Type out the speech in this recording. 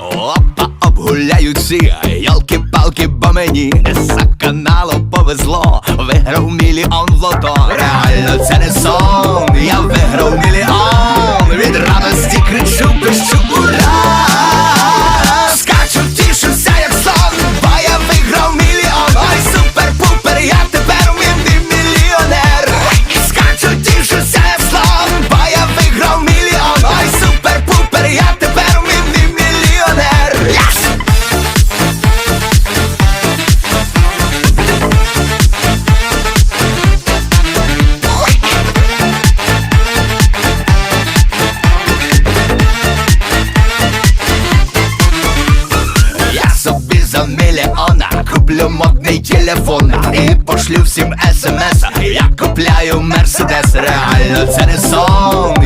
Опа, обгуляю ці ялки-палки, бо мені за каналу повезло, виграв мільйон в лото. Реально це не сон, собі за мільйона куплю модний телефон І пошлю всім смс. Я купляю мерседес, реально це не сон